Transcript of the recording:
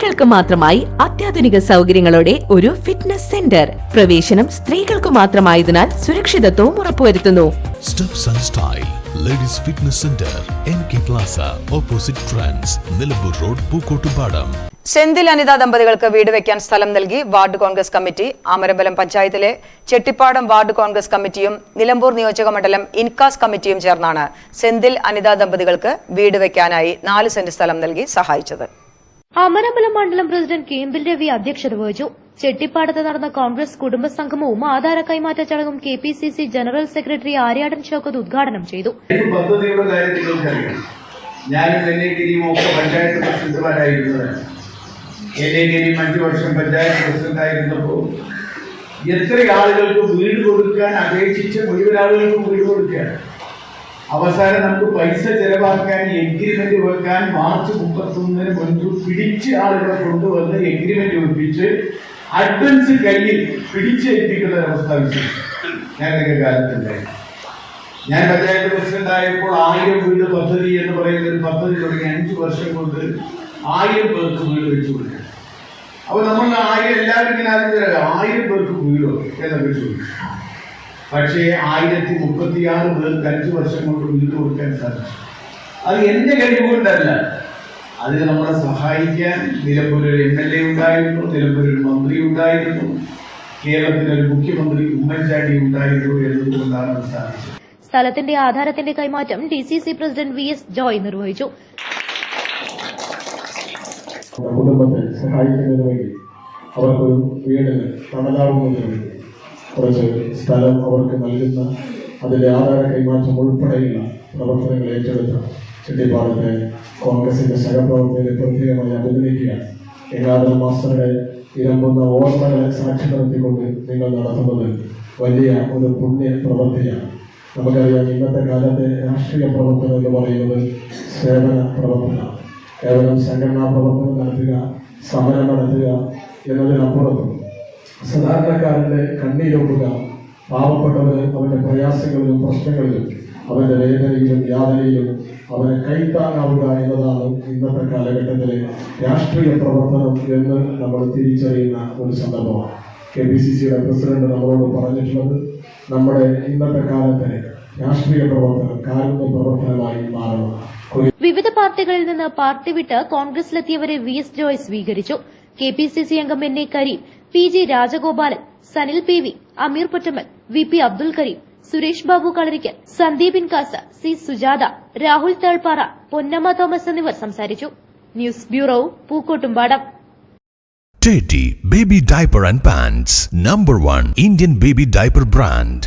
സ്ത്രീകൾക്ക് മാത്രമായി അത്യാധുനിക സൗകര്യങ്ങളോടെ ഒരു ഫിറ്റ്നസ് സെന്റർ പ്രവേശനം സ്ത്രീകൾക്ക് മാത്രമായതിനാൽ സുരക്ഷിതത്വവും ഉറപ്പുവരുത്തുന്നു. Ladies fitness centre N K plaza opposite trans Nilambur road Pookkottupadam Senthil Anitha ദമ്പതികൾക്ക് വീട് വെക്കാൻ സ്ഥലം നൽകി വാർഡ് കോൺഗ്രസ് കമ്മിറ്റി. ആമരമ്പലം പഞ്ചായത്തിലെ ചെട്ടിപ്പാടം വാർഡ് കോൺഗ്രസ് കമ്മിറ്റിയും നിലമ്പൂർ നിയോജക മണ്ഡലം ഇൻകാസ് കമ്മിറ്റിയും ചേർന്നാണ് സെന്തിൽ അനിതാ ദമ്പതികൾക്ക് വീട് വെക്കാനായി നാല് സെന്റ് സ്ഥലം നൽകി സഹായിച്ചത്. അമരമ്പലം മണ്ഡലം പ്രസിഡന്റ് കേമ്പിൽ രവി അധ്യക്ഷത വഹിച്ചു. ചെട്ടിപ്പാടത്ത് നടന്ന കോൺഗ്രസ് കുടുംബ സംഗമവും ആധാര കൈമാറ്റ ചടങ്ങും K P C C general secretary Aryadan Shoukath ഉദ്ഘാടനം ചെയ്തു. പഞ്ചായത്ത് എത്ര ആളുകൾക്ക് വീട് കൊടുക്കാൻ അപേക്ഷിച്ച് മുഴുവൻ ഒരാളുകൾക്ക് വീട് കൊടുക്കുകയാണ്? അവസാനം നമുക്ക് പൈസ ചെലവാക്കാൻ എഗ്രിമെന്റ് വെക്കാൻ മാർച്ച് മുപ്പത്തൊന്നിന് മുൻപ് പിടിച്ച് ആളുകളെ കൊണ്ടുവന്ന് എഗ്രിമെന്റ് ഒപ്പിച്ച് അഡ്വൻസ് കയ്യിൽ പിടിച്ചേൽപ്പിക്കുന്ന ഒരവസ്ഥ വിശേഷം ഞാനൊക്കെ കാലത്തുണ്ടായി ഞാൻ പഞ്ചായത്ത് പ്രസിഡന്റ് ആയപ്പോൾ ആയിരം വീട് പദ്ധതി എന്ന് പറയുന്ന ഒരു പദ്ധതി തുടങ്ങി അഞ്ചു വർഷം കൊണ്ട് ആയിരം പേർക്ക് വീട് വെച്ചു കൊടുക്കുക അപ്പൊ നമ്മൾ ആയിരം എല്ലാവരും ഇങ്ങനെ ആയിരം പേർക്ക് വീടോ? എന്നൊക്കെ ചോദിച്ചു പക്ഷേ ആയിരത്തി മുപ്പത്തിയാറ് പേർക്ക് അഞ്ച് വർഷം കൊണ്ട് മുന്നിട്ട് കൊടുക്കാൻ സാധിച്ചു. അത് എന്റെ കഴിവുകൊണ്ടല്ല അതിന് നമ്മളെ സഹായിക്കാൻ നിലമ്പൂർ ഒരു എം എൽ എ ഉണ്ടായിരുന്നു നിലമ്പൂർ ഒരു മന്ത്രി ഉണ്ടായിരുന്നു കേരളത്തിലൊരു മുഖ്യമന്ത്രി ഉമ്മൻചാണ്ടി ഉണ്ടായിരുന്നു എന്നതുകൊണ്ടാണ് അത് സാധിച്ചത്. സ്ഥലത്തിന്റെ ആധാരത്തിന്റെ കൈമാറ്റം D C C president V S Joy നിർവഹിച്ചു. കുടുംബത്തെ സഹായിക്കുന്നതിന് വേണ്ടി അവർക്കൊരു വീടിന് തണലാവുന്നതിന് വേണ്ടി കുറച്ച് സ്ഥലം അവർക്ക് നൽകുന്ന അതിന്റെ ആധാര കൈമാറ്റം ഉൾപ്പെടെയുള്ള പ്രവർത്തനങ്ങൾ ഏറ്റെടുത്ത ചെട്ടിപ്പാടത്തെ കോൺഗ്രസിന്റെ സഹപ്രവർത്തകരെ പ്രത്യേകമായി അഭിനന്ദിക്കുകയാണ് ഏകാദര മാസ്റ്ററുടെ ഇരമ്പുന്ന ഓർമ്മകളെ സാക്ഷി നിർത്തിക്കൊണ്ട് നിങ്ങൾ നടത്തുന്നത് വലിയ ഒരു പുണ്യ പ്രവൃത്തിയാണ്. നമുക്കറിയാം ഇന്നത്തെ കാലത്തെ രാഷ്ട്രീയ പ്രവർത്തനം എന്ന് പറയുന്നത് സേവന പ്രവർത്തനമാണ്. കേവലം സംഘടനാ പ്രവർത്തനം നടത്തുക സമരം നടത്തുക എന്നതിനപ്പുറത്ത് സാധാരണക്കാരന്റെ കണ്ണീരൊപ്പുക പാവപ്പെട്ടവന് അവന്റെ പ്രയാസങ്ങളിലും പ്രശ്നങ്ങളിലും അവന്റെ വേദനയിലും യാതനയിലും അവനെ കൈത്താങ്ങാവുക എന്നതാണ് ഇന്നത്തെ കാലഘട്ടത്തിലെ രാഷ്ട്രീയ പ്രവർത്തനം എന്ന് നമ്മൾ തിരിച്ചറിയുന്ന ഒരു സന്ദർഭമാണ്. കെ പി സി സിയുടെ പ്രസിഡന്റ് നമ്മളോട് പറഞ്ഞിട്ടുള്ളത് നമ്മുടെ ഇന്നത്തെ കാലത്തെ രാഷ്ട്രീയ പ്രവർത്തനം കാരുണ്യ പ്രവർത്തനമായി മാറണം. വിവിധ പാർട്ടികളിൽ നിന്ന് പാർട്ടി വിട്ട് കോൺഗ്രസിലെത്തിയവരെ വി എസ് ജോയ് സ്വീകരിച്ചു. കെ പി സി സി അംഗം N A Kareem P J Rajagopalan Sanil P V Ameer Pottammal V P Abdul Kareem Suresh Babu Kalarikkal സന്ദീപിൻ കാസ സി സുജാത രാഹുൽ തേൾപ്പാറ പൊന്നമ്മ തോമസ് എന്നിവർ സംസാരിച്ചു. News bureau Pookkottumpadam. Teddy Baby Diaper and Pants Number 1 Indian Baby Diaper Brand.